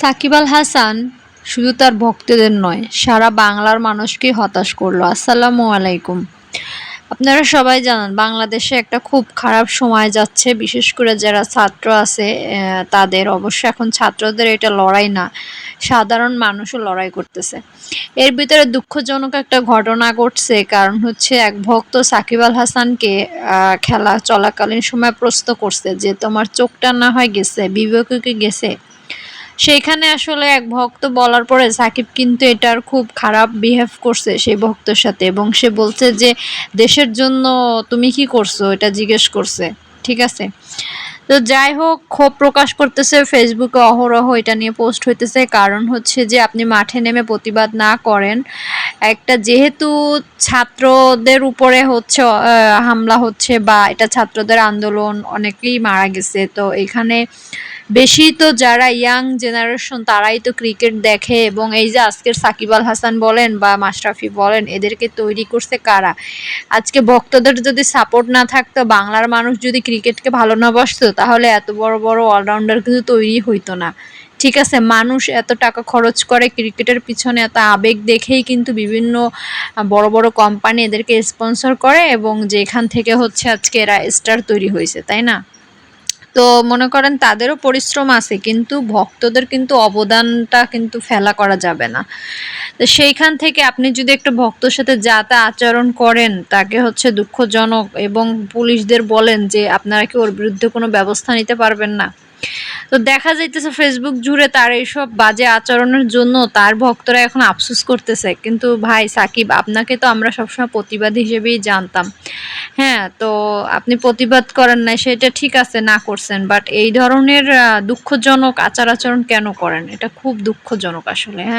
সাকিব আল হাসান শুধু তার ভক্তদের নয়, সারা বাংলার মানুষকেই হতাশ করল। আসসালামু আলাইকুম। আপনারা সবাই জানান, বাংলাদেশে একটা খুব খারাপ সময় যাচ্ছে। বিশেষ করে যারা ছাত্র আছে তাদের। অবশ্য এখন ছাত্রদের এটা লড়াই না, সাধারণ মানুষও লড়াই করতেছে। এর ভিতরে দুঃখজনক একটা ঘটনা ঘটছে, কারণ হচ্ছে এক ভক্ত সাকিব আল হাসানকে খেলা চলাকালীন সময় প্রশ্ন করছে যে, তোমার চোখটা না হয় গেছে বিবেকে গেছে? সেইখানে আসলে এক ভক্ত বলার পরে সাকিব কিন্তু এটার খুব খারাপ বিহেভ করছে সেই ভক্তর সাথে এবং সে বলছে যে, দেশের জন্য তুমি কি করছ? এটা জিজ্ঞেস করছে। ঠিক আছে? তো যাই হোক, ক্ষোভ প্রকাশ করতেছে, ফেসবুকে অহরহ এটা নিয়ে পোস্ট হইতেছে। কারণ হচ্ছে যে, আপনি মাঠে নেমে প্রতিবাদ না করেন। একটা যেহেতু ছাত্রদের উপরে হচ্ছে হামলা হচ্ছে বা এটা ছাত্রদের আন্দোলন, অনেকেই মারা গেছে। তো এখানে বেশি তো যারা ইয়াং জেনারেশন তারাই তো ক্রিকেট দেখে এবং এই যে আজকের সাকিব আল হাসান বলেন বা মাশরাফি বলেন, এদেরকে তৈরি করছে কারা? আজকে ভক্তদের যদি সাপোর্ট না থাকতো, বাংলার মানুষ যদি ক্রিকেটকে ভালো না বাসতো, তাহলে এত বড় বড় অলরাউন্ডার কিন্তু তৈরি হইতো না। ঠিক আছে, মানুষ এত টাকা খরচ করে ক্রিকেটের পিছনে এত আবেগ দেখেই কিন্তু বিভিন্ন বড় বড় কোম্পানি এদেরকে স্পন্সর করে এবং যেখান থেকে হচ্ছে আজকে এরা স্টার তৈরি হয়েছে, তাই না? তো মনে করেন তাদেরও পরিশ্রম আছে, কিন্তু ভক্তদের কিন্তু অবদানটা কিন্তু ফেলা করা যাবে না। তো সেইখান থেকে আপনি যদি একটু ভক্তর সাথে যা তা আচরণ করেন, তাকে হচ্ছে দুঃখজনক এবং পুলিশদের বলেন যে, আপনারা কি ওর বিরুদ্ধে কোনো ব্যবস্থা নিতে পারবেন না? তো দেখা যাইতেছে ফেসবুক জুড়ে তার এইসব বাজে আচরণের জন্য তার ভক্তরা এখন আফসোস করতেছে। কিন্তু ভাই সাকিব, আপনাকে তো আমরা সবসময় প্রতিবাদ হিসেবেই জানতাম। হ্যাঁ তো আপনি প্রতিবাদ করেন না সেটা ঠিক আছে, না করছেন। বাট এই ধরনের দুঃখজনক আচার আচরণ কেন করেন? এটা খুব দুঃখজনক আসলে হ্যাঁ।